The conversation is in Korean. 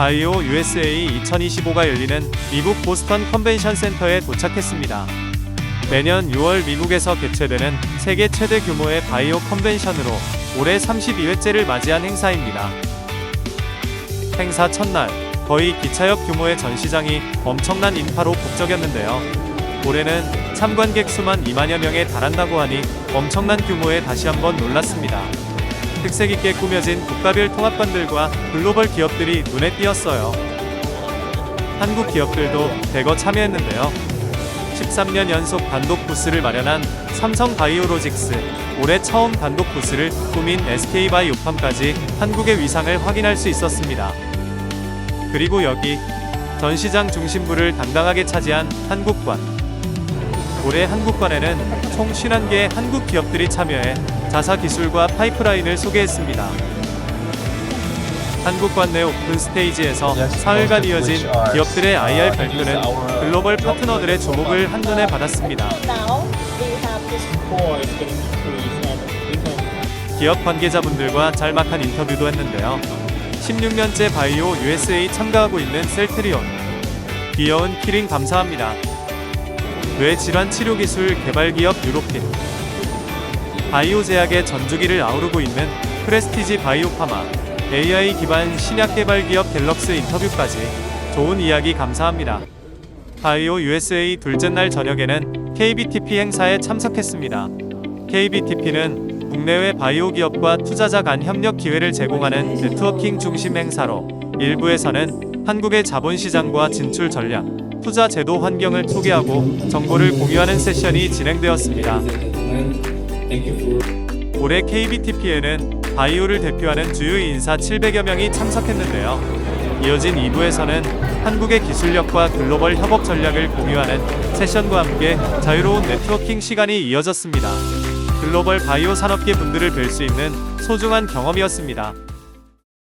바이오 USA 2025가 열리는 미국 보스턴 컨벤션 센터에 도착했습니다. 매년 6월 미국에서 개최되는 세계 최대 규모의 바이오 컨벤션으로 올해 32회째를 맞이한 행사입니다. 행사 첫날 거의 기차역 규모의 전시장이 엄청난 인파로 북적였는데요. 올해는 참관객 수만 2만여 명에 달한다고 하니 엄청난 규모에 다시 한번 놀랐습니다. 특색 있게 꾸며진 국가별 통합관들과 글로벌 기업들이 눈에 띄었어요. 한국 기업들도 대거 참여했는데요. 13년 연속 단독 부스를 마련한 삼성 바이오로직스, 올해 처음 단독 부스를 꾸민 SK바이오팜까지 한국의 위상을 확인할 수 있었습니다. 그리고 여기 전시장 중심부를 당당하게 차지한 한국관. 올해 한국관에는 총 51개의 한국 기업들이 참여해 자사 기술과 파이프라인을 소개했습니다. 한국관 내 오픈 스테이지에서 사흘간 이어진 기업들의 IR 발표는 글로벌 파트너들의 주목을 한눈에 받았습니다. 기업 관계자분들과 짤막한 인터뷰도 했는데요. 16년째 바이오 USA 참가하고 있는 셀트리온. 귀여운 키링 감사합니다. 뇌질환 치료 기술 개발 기업 유로핀. 바이오 제약의 전주기를 아우르고 있는 프레스티지 바이오파마. AI 기반 신약 개발 기업 갤럭스 인터뷰까지 좋은 이야기 감사합니다. 바이오 USA 둘째 날 저녁에는 KBTP 행사에 참석했습니다. KBTP는 국내외 바이오 기업과 투자자 간 협력 기회를 제공하는 네트워킹 중심 행사로 일부에서는 한국의 자본시장과 진출 전략, 투자 제도 환경을 소개하고 정보를 공유하는 세션이 진행되었습니다. 올해 KBTP에는 바이오를 대표하는 주요 인사 700여 명이 참석했는데요. 이어진 2부에서는 한국의 기술력과 글로벌 협업 전략을 공유하는 세션과 함께 자유로운 네트워킹 시간이 이어졌습니다. 글로벌 바이오 산업계 분들을 뵐 수 있는 소중한 경험이었습니다.